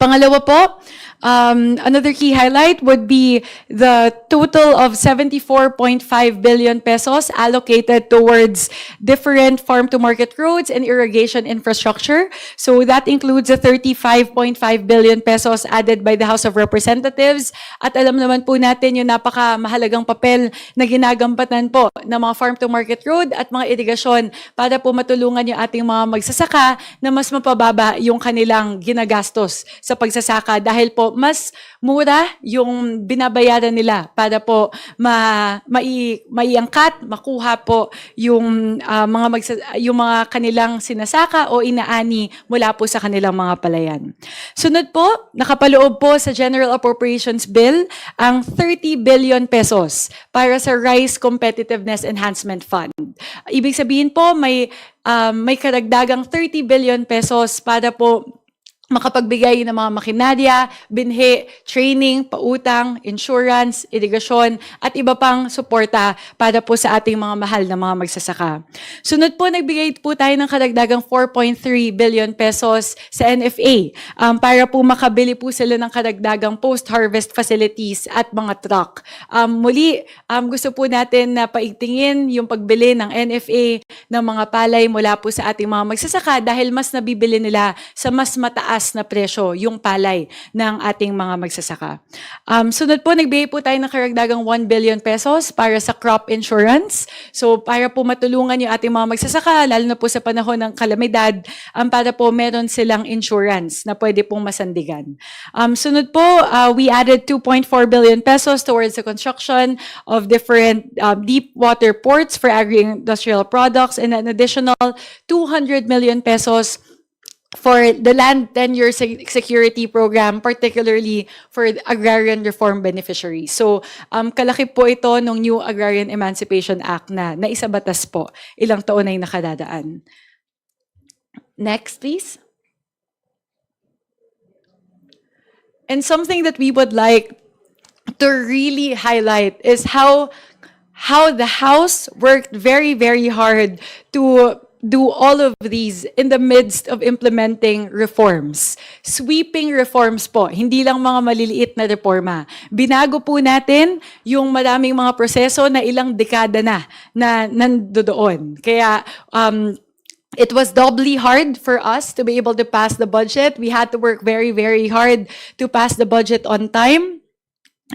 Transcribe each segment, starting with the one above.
Pangalawa po, um, another key highlight would be the total of 74.5 billion pesos allocated towards different farm-to-market roads and irrigation infrastructure. So that includes the 35.5 billion pesos added by the House of Representatives. At alam naman po natin yung napakamahalagang papel na ginagampatan po ng mga farm-to-market road at mga irigasyon para po matulungan yung ating mga magsasaka na mas mapababa yung kanilang ginagastos sa pagsasaka dahil po mas mura yung binabayaran nila para po ma, mai, maiangkat, makuha po yung ah, mga magsa- yung mga kanilang sinasaka o inaani mula po sa kanilang mga palayan. Sunod po, nakapaloob po sa General Appropriations Bill ang 30 billion pesos para sa Rice Competitiveness Enhancement Fund. Ibig sabihin po may um, may karagdagang 30 billion pesos para po makapagbigay ng mga makinarya, binhi, training, pautang, insurance, irigasyon, at iba pang suporta para po sa ating mga mahal na mga magsasaka. Sunod po, nagbigay po tayo ng karagdagang 4.3 billion pesos sa NFA um, para po makabili po sila ng karagdagang post-harvest facilities at mga truck. Um, muli, um, gusto po natin na paigtingin yung pagbili ng NFA ng mga palay mula po sa ating mga magsasaka dahil mas nabibili nila sa mas mataas na presyo yung palay ng ating mga magsasaka. Um, sunod po, nagbigay po tayo ng karagdagang 1 billion pesos para sa crop insurance. So para po matulungan yung ating mga magsasaka, lalo na po sa panahon ng kalamidad, um, para po meron silang insurance na pwede pong masandigan. Um, sunod po, uh, we added 2.4 billion pesos towards the construction of different um, deep water ports for agri-industrial products and an additional 200 million pesos for the land tenure se- security program, particularly for agrarian reform beneficiaries. So, um, kalaki po ito ng New Agrarian Emancipation Act na naisabatas po ilang taon na nakadadaan. Next, please. And something that we would like to really highlight is how how the House worked very, very hard to do all of these in the midst of implementing reforms. Sweeping reforms po, hindi lang mga maliliit na reforma. Binago po natin yung maraming mga proseso na ilang dekada na na nandoon. Kaya um, It was doubly hard for us to be able to pass the budget. We had to work very, very hard to pass the budget on time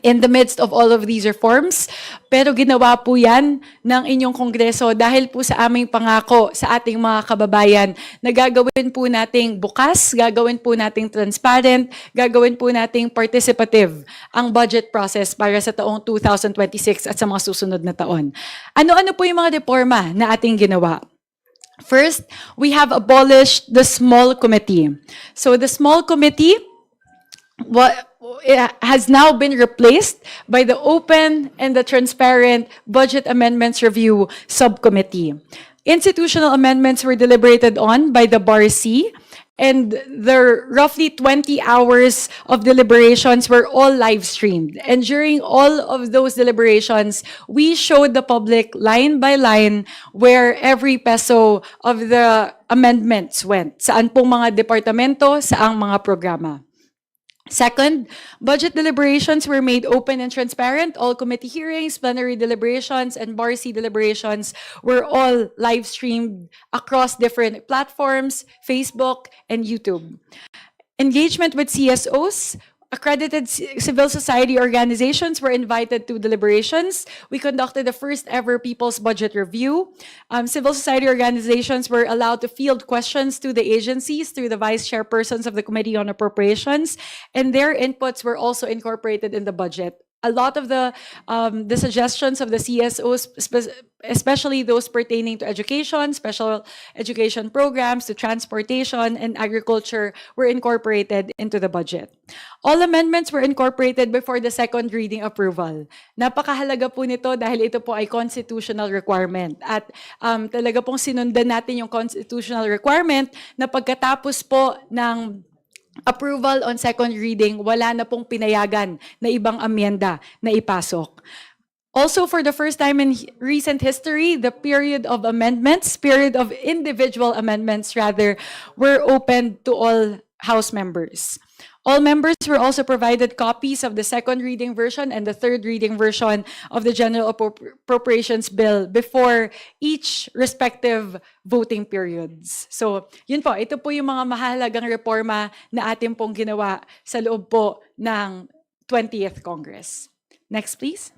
in the midst of all of these reforms. Pero ginawa po yan ng inyong kongreso dahil po sa aming pangako sa ating mga kababayan na gagawin po nating bukas, gagawin po nating transparent, gagawin po nating participative ang budget process para sa taong 2026 at sa mga susunod na taon. Ano-ano po yung mga reforma na ating ginawa? First, we have abolished the small committee. So the small committee what it has now been replaced by the open and the transparent budget amendments review subcommittee. Institutional amendments were deliberated on by the BARC and the roughly 20 hours of deliberations were all live streamed. And during all of those deliberations, we showed the public line by line where every peso of the amendments went. Saan pong mga departamento, saang mga programa. Second, budget deliberations were made open and transparent. All committee hearings, plenary deliberations, and BARC deliberations were all live streamed across different platforms, Facebook, and YouTube. Engagement with CSOs, accredited civil society organizations were invited to deliberations. We conducted the first ever People's Budget Review. Um, civil society organizations were allowed to field questions to the agencies through the vice chairpersons of the Committee on Appropriations, and their inputs were also incorporated in the budget. A lot of the um, the suggestions of the CSOs, spe- especially those pertaining to education, special education programs, to transportation and agriculture, were incorporated into the budget. All amendments were incorporated before the second reading approval. Napakahalaga po nito dahil ito po ay constitutional requirement. At um, talaga pong sinundan natin yung constitutional requirement na pagkatapos po ng approval on second reading, wala na pong pinayagan na ibang amyenda na ipasok. Also, for the first time in recent history, the period of amendments, period of individual amendments rather, were open to all House members. All members were also provided copies of the second reading version and the third reading version of the General Appro- Appropriations Bill before each respective voting periods. So, yun po, ito po yung mga mahalagang reforma na atin pong ginawa sa loob po ng 20th Congress. Next, please.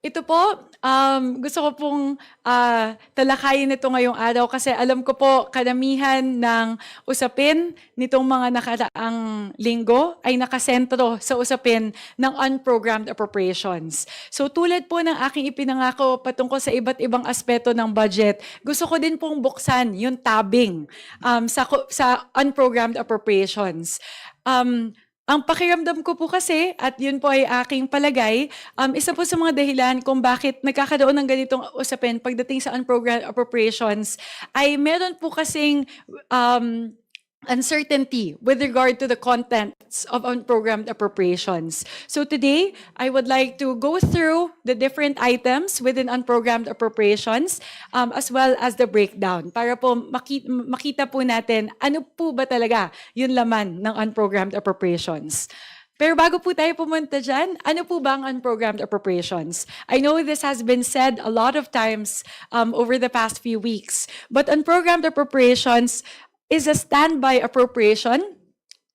Ito po, um, gusto ko pong ah, talakayin ito ngayong araw kasi alam ko po karamihan ng usapin nitong mga nakaraang linggo ay nakasentro sa usapin ng unprogrammed appropriations. So tulad po ng aking ipinangako patungkol sa iba't ibang aspeto ng budget, gusto ko din pong buksan yung tabing um, sa, sa unprogrammed appropriations. Um, ang pakiramdam ko po kasi, at yun po ay aking palagay, um, isa po sa mga dahilan kung bakit nagkakaroon ng ganitong usapin pagdating sa unprogrammed appropriations, ay meron po kasing um, uncertainty with regard to the contents of unprogrammed appropriations. So today, I would like to go through the different items within unprogrammed appropriations um, as well as the breakdown para po maki- makita po natin ano po ba talaga yung laman ng unprogrammed appropriations. Pero bago po tayo pumunta dyan, ano po ba ang unprogrammed appropriations? I know this has been said a lot of times um, over the past few weeks, but unprogrammed appropriations is a standby appropriation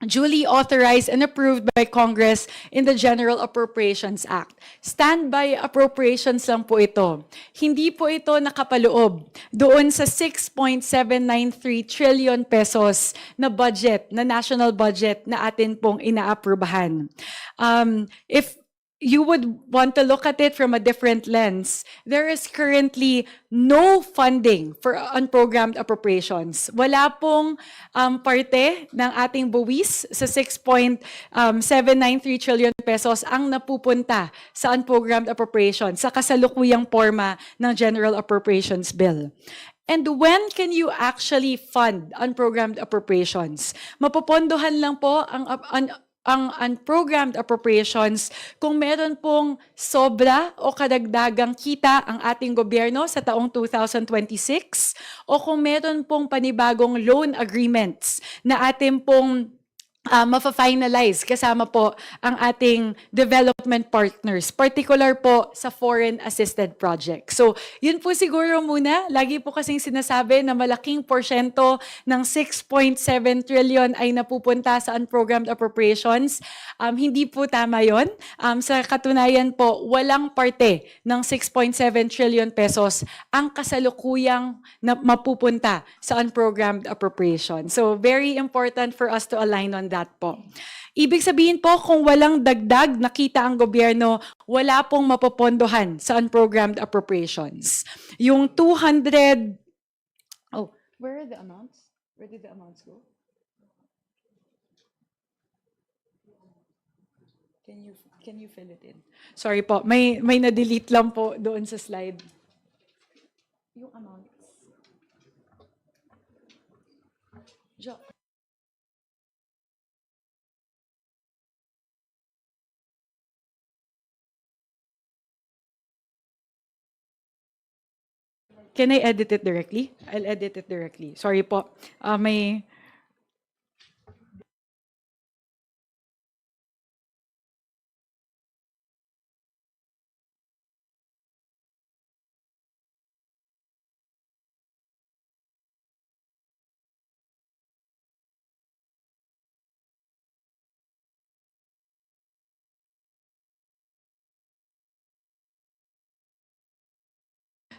duly authorized and approved by Congress in the General Appropriations Act. Standby appropriations lang po ito. Hindi po ito nakapaloob doon sa 6.793 trillion pesos na budget, na national budget na atin pong inaaprubahan. Um, if you would want to look at it from a different lens, there is currently no funding for unprogrammed appropriations. Wala pong um, parte ng ating buwis sa 6.793 trillion pesos ang napupunta sa unprogrammed appropriations sa kasalukuyang forma ng General Appropriations Bill. And when can you actually fund unprogrammed appropriations? Mapopondohan lang po ang un- ang unprogrammed appropriations. Kung meron pong sobra o kadagdagang kita ang ating gobyerno sa taong 2026 o kung meron pong panibagong loan agreements na ating pong uh, mafa-finalize kasama po ang ating development partners, particular po sa foreign assisted project. So, yun po siguro muna. Lagi po kasing sinasabi na malaking porsyento ng 6.7 trillion ay napupunta sa unprogrammed appropriations. Um, hindi po tama yon. Um, sa katunayan po, walang parte ng 6.7 trillion pesos ang kasalukuyang na mapupunta sa unprogrammed appropriation. So, very important for us to align on that po. Ibig sabihin po, kung walang dagdag nakita ang gobyerno, wala pong mapopondohan sa unprogrammed appropriations. Yung 200... Oh, where are the amounts? Where did the amounts go? Can you can you fill it in? Sorry po, may may na-delete lang po doon sa slide. Yung amounts. Can I edit it directly? I'll edit it directly. Sorry po. Ah, may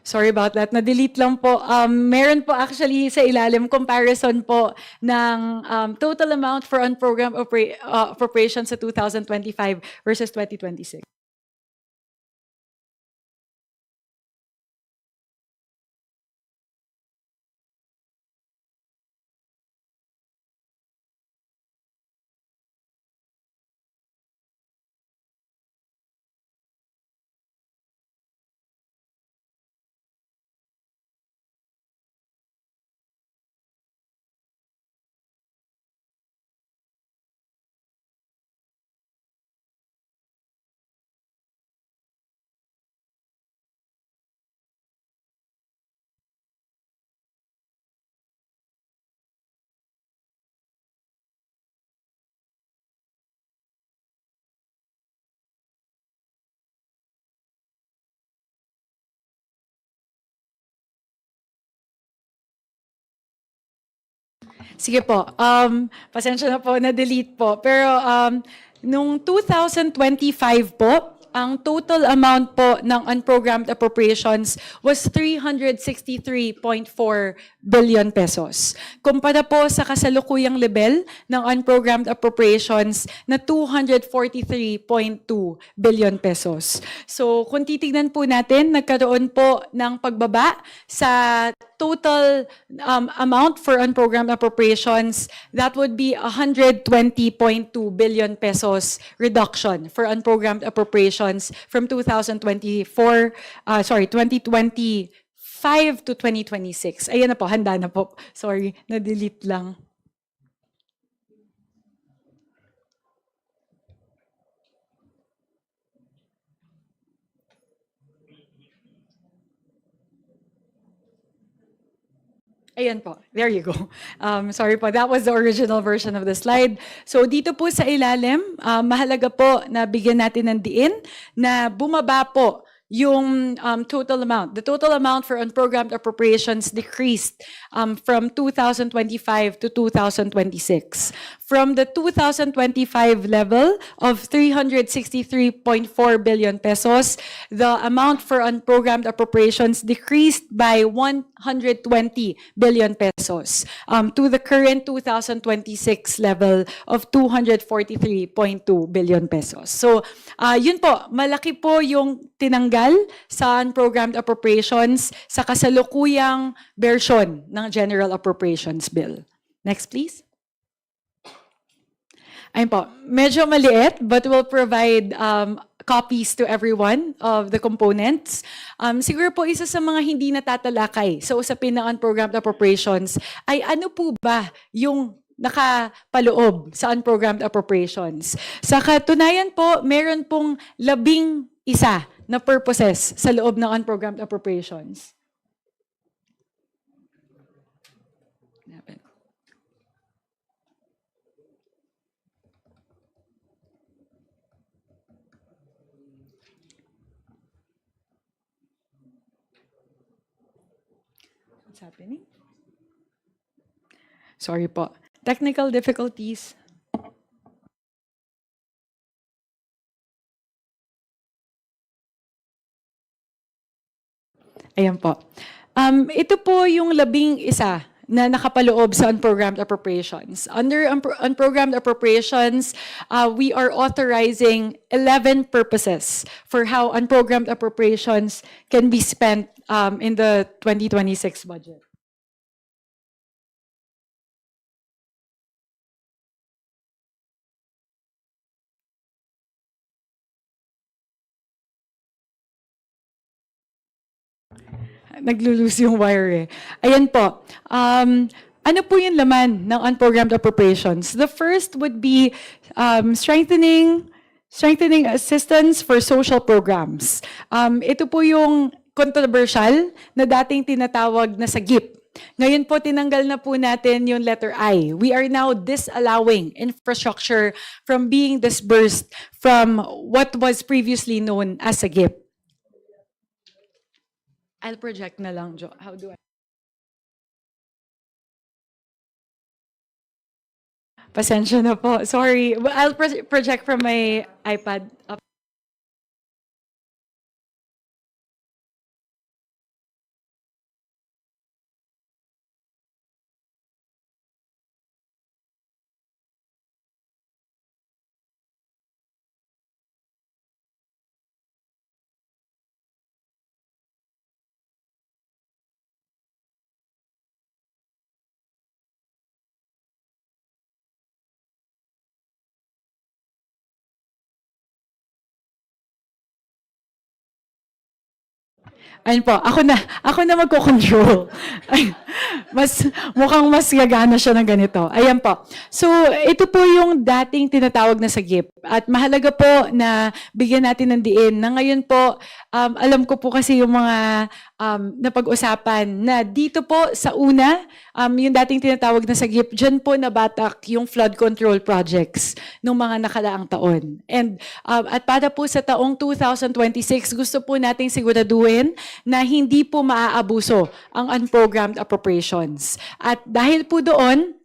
Sorry about that. Na-delete lang po. Um, meron po actually sa ilalim comparison po ng um, total amount for oppora- uh, appropriations sa 2025 versus 2026. Sige po. Um, pasensya na po, na-delete po. Pero um, nung 2025 po, ang total amount po ng unprogrammed appropriations was 363.4 billion pesos. Kumpara po sa kasalukuyang level ng unprogrammed appropriations na 243.2 billion pesos. So kung titignan po natin, nagkaroon po ng pagbaba sa total um, amount for unprogrammed appropriations, that would be 120.2 billion pesos reduction for unprogrammed appropriations from 2024, uh, sorry, 2025 to 2026. Ayan na po, handa na po. Sorry, na-delete lang. Ayan po. There you go. Um, sorry po. That was the original version of the slide. So dito po sa ilalim, ah, mahalaga po na bigyan natin ng diin na bumaba po yung um, total amount. The total amount for unprogrammed appropriations decreased um, from 2025 to 2026. From the 2025 level of 363.4 billion pesos, the amount for unprogrammed appropriations decreased by 120 billion pesos um, to the current 2026 level of 243.2 billion pesos. So, ah, yun po, malaki po yung tinanggal sa unprogrammed appropriations sa kasalukuyang version ng General Appropriations Bill. Next, please. Ayun po, medyo maliit but will provide um, copies to everyone of the components. Um, siguro po isa sa mga hindi natatalakay sa usapin ng unprogrammed appropriations ay ano po ba yung nakapaloob sa unprogrammed appropriations. Sa katunayan po, meron pong labing isa na purposes sa loob ng unprogrammed appropriations. What's happening? Sorry po. Technical difficulties. Ayan po. Um, ito po yung labing isa na nakapaloob sa unprogrammed appropriations. Under unpro- unprogrammed appropriations, uh, we are authorizing 11 purposes for how unprogrammed appropriations can be spent um, in the 2026 budget. Naglulose yung wire eh. Ayan po. Um, ano po yung laman ng unprogrammed appropriations? The first would be um, strengthening strengthening assistance for social programs. Um, ito po yung controversial na dating tinatawag na sa GIP. Ngayon po, tinanggal na po natin yung letter I. We are now disallowing infrastructure from being disbursed from what was previously known as a GIP. I'll project na lang, Jo. How do I? Pasensya na po. Sorry. I'll pro- project from my iPad. Up. Ayun po, ako na, ako na magko-control. Mas, mukhang mas gagana siya ng ganito. Ayan po. So, ito po yung dating tinatawag na sa GIP. At mahalaga po na bigyan natin ng diin na ngayon po, um, alam ko po kasi yung mga um, napag-usapan na dito po sa una, um, yung dating tinatawag na sa GIP, dyan po nabatak yung flood control projects ng mga nakalaang taon. And um, at para po sa taong 2026, gusto po nating siguraduhin na hindi po maaabuso ang unprogrammed appropriations. At dahil po doon,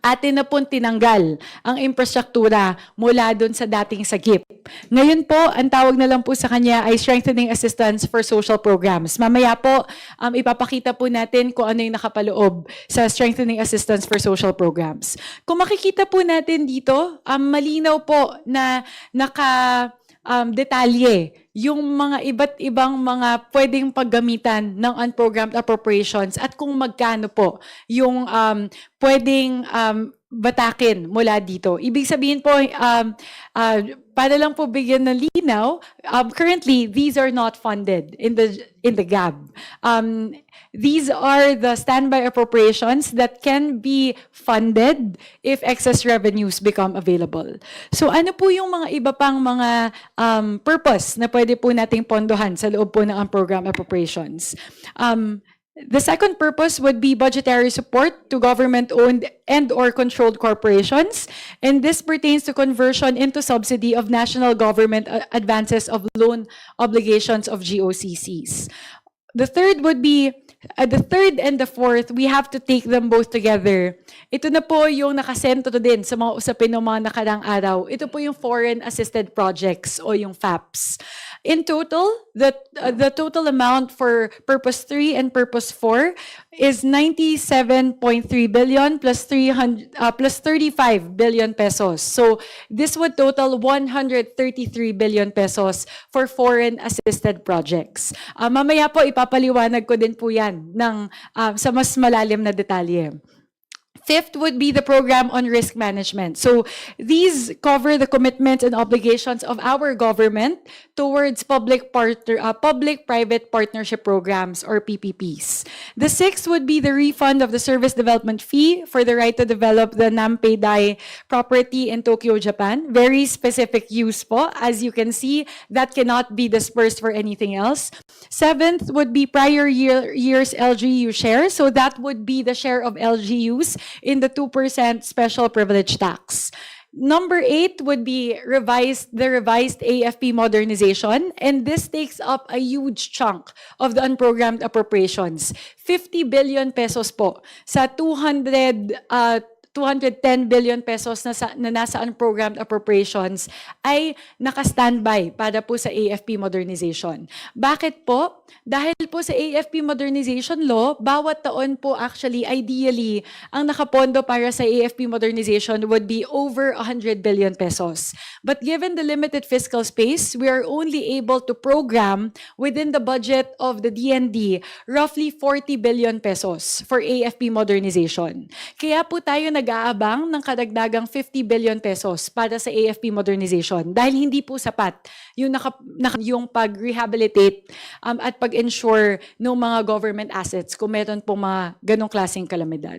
atin na pong tinanggal ang infrastruktura mula doon sa dating sagip. Ngayon po, ang tawag na lang po sa kanya ay Strengthening Assistance for Social Programs. Mamaya po, um, ipapakita po natin kung ano yung nakapaloob sa Strengthening Assistance for Social Programs. Kung makikita po natin dito, um, malinaw po na naka um, detalye yung mga iba't ibang mga pwedeng paggamitan ng unprogrammed appropriations at kung magkano po yung um, pwedeng um, batakin mula dito. Ibig sabihin po, um, uh, para lang po bigyan ng linaw, um, currently, these are not funded in the in the GAB. Um, these are the standby appropriations that can be funded if excess revenues become available. So ano po yung mga iba pang mga um, purpose na pwede po nating pondohan sa loob po ng program appropriations? Um, The second purpose would be budgetary support to government-owned and or controlled corporations. And this pertains to conversion into subsidy of national government uh, advances of loan obligations of GOCCs. The third would be, uh, the third and the fourth, we have to take them both together. Ito na po yung nakasentro din sa mga usapin ng mga nakarang araw. Ito po yung foreign assisted projects o yung FAPs. In total, the, uh, the total amount for Purpose 3 and Purpose 4 is 97.3 billion plus 300 uh, plus 35 billion pesos. So this would total 133 billion pesos for foreign assisted projects. Uh, mamaya po ipapaliwanag ko din po 'yan ng uh, sa mas malalim na detalye. Fifth would be the program on risk management. So these cover the commitments and obligations of our government towards public partner, uh, public-private partnership programs or PPPs. The sixth would be the refund of the service development fee for the right to develop the Nampei Dai property in Tokyo, Japan. Very specific use po. As you can see, that cannot be dispersed for anything else. Seventh would be prior year, year's LGU share. So that would be the share of LGUs in the 2% special privilege tax. Number eight would be revised, the revised AFP modernization, and this takes up a huge chunk of the unprogrammed appropriations. 50 billion pesos po sa 200, uh, 210 billion pesos na, sa, na nasa unprogrammed appropriations ay naka-standby para po sa AFP modernization. Bakit po? Dahil po sa AFP modernization law, bawat taon po actually, ideally, ang nakapondo para sa AFP modernization would be over 100 billion pesos. But given the limited fiscal space, we are only able to program within the budget of the DND roughly 40 billion pesos for AFP modernization. Kaya po tayo nag-aabang ng kadagdagang 50 billion pesos para sa AFP modernization dahil hindi po sapat yung, naka, naka, yung pag-rehabilitate um, at pag-ensure ng mga government assets kung meron pong mga ganong klaseng kalamidad.